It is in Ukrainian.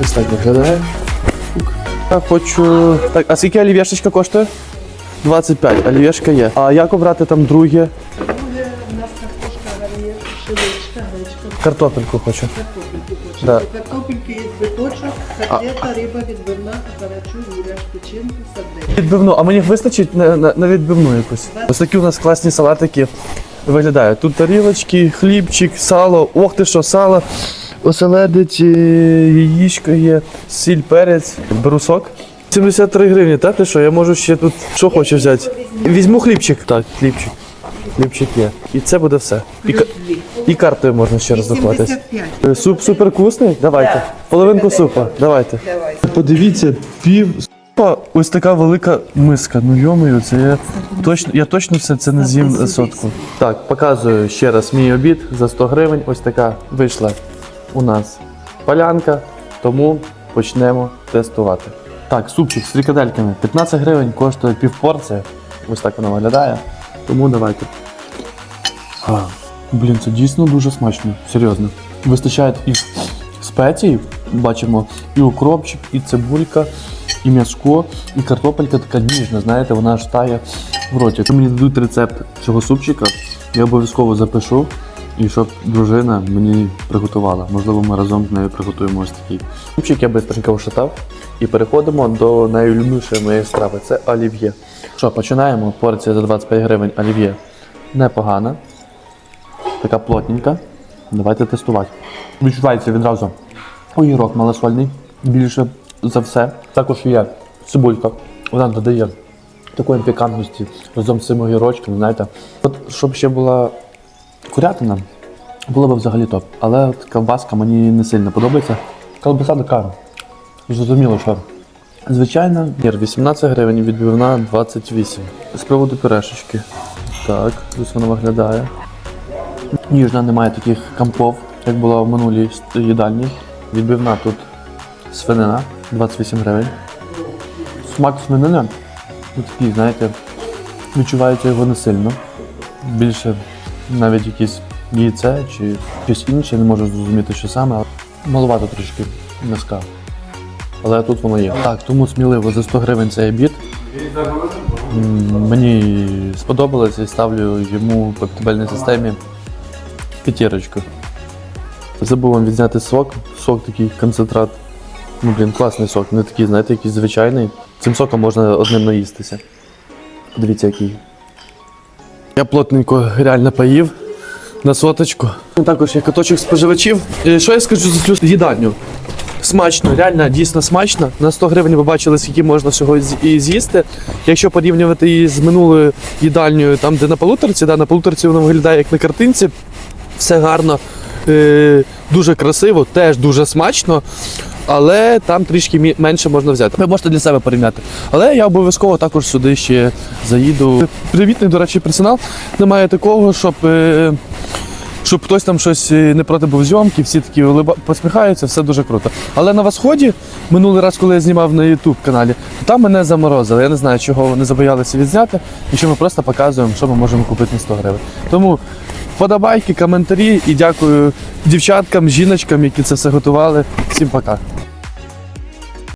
Ось так виглядає. Я хочу. Так, а скільки олів'яшечка коштує? 25, олів'яшка є. А як обрати там друге? Друге у нас картошка варіє, шелечка, гречка, Картопельку хочу. картопельки хочемо. Да. Картопельки є биточок, котлета, риба відбивна, гарячу, гуляш, печінку, сардельки. Відбивну, а мені вистачить на, на, на відбивну якусь. Ось такі у нас класні салатики виглядають. Тут тарілочки, хлібчик, сало. Ох ти що, сало, оселедець, е, яєчко є, сіль, перець, беру сок. 73 гривні, так ти що? Я можу ще тут що хочу взяти. Візьму хлібчик. Так, хлібчик. Хлібчик є. І це буде все. І, і картою можна ще раз. 75. Е, Суп супер вкусний? Давайте. Половинку супа. Давайте. Подивіться, пів супа, ось така велика миска. Ну йомою, це я точно, я точно все це не з'їм сотку. Так, показую ще раз мій обід за 100 гривень. Ось така вийшла у нас полянка, тому почнемо тестувати. Так, супчик з фрикадельками 15 гривень коштує півпорція. Ось так вона виглядає. Тому давайте. А, блін, це дійсно дуже смачно, серйозно. Вистачає і спецій, бачимо, і укропчик, і цибулька, і м'яско, і картопелька така ніжна, знаєте, вона аж тає в роті. Якщо мені дадуть рецепт цього супчика, я обов'язково запишу, і щоб дружина мені приготувала. Можливо, ми разом з нею приготуємо ось такий. Супчик я бистренько вшатав. І переходимо до найулюбленішої моєї страви це олів'є. Що, починаємо. Порція за 25 гривень олів'є. Непогана. Така плотненька. Давайте тестувати. Відчувається відразу огірок малосольний, більше за все. Також є цибулька. Вона додає такої пікантності разом з цим огірочком, знаєте. От щоб ще була курятина, було б взагалі топ. Але от ковбаска мені не сильно подобається. Колбаса така. Зрозуміло, що. Звичайно, Ір 18 гривень, відбивна 28. З приводу пюрешечки. Так, ось вона виглядає. Ніжна, немає таких кампов, як була в минулій їдальні. Відбивна тут свинина 28 гривень. Смак свинини такий, знаєте, відчувається його не сильно. Більше навіть якісь яйце чи щось інше, не можу зрозуміти, що саме. але Маловато трішки м'яска. Але тут воно є. Так, тому сміливо за 100 гривень цей обід. Мені сподобалось і ставлю йому по п'ятибальній системі п'ятірочку. Забув вам відзняти сок. Сок такий концентрат. Ну, блін, класний сок, не такий, знаєте, якийсь звичайний. Цим соком можна одним наїстися. Подивіться, який. Я плотненько реально поїв на соточку. Також є каточок споживачів. Е, Що я скажу за цю їдальню? Смачно, реально дійсно смачно. На 100 гривень ви бачили, скільки можна всього і з'їсти. Якщо порівнювати її з минулою їдальнею, там де на полуторці, да, на полуторці воно виглядає як на картинці. Все гарно, е, дуже красиво, теж дуже смачно. Але там трішки менше можна взяти. Ви можете для себе порівняти. Але я обов'язково також сюди ще заїду. Привітний, до речі, персонал. Немає такого, щоб. Е, щоб хтось там щось е, не проти був зйомки, всі такі посміхаються, все дуже круто. Але на восході, минулий раз, коли я знімав на YouTube каналі, то там мене заморозили. Я не знаю, чого вони забоялися відзняти, і що ми просто показуємо, що ми можемо купити на 100 гривень. Тому подобайки, коментарі і дякую дівчаткам, жіночкам, які це все готували. Всім пока.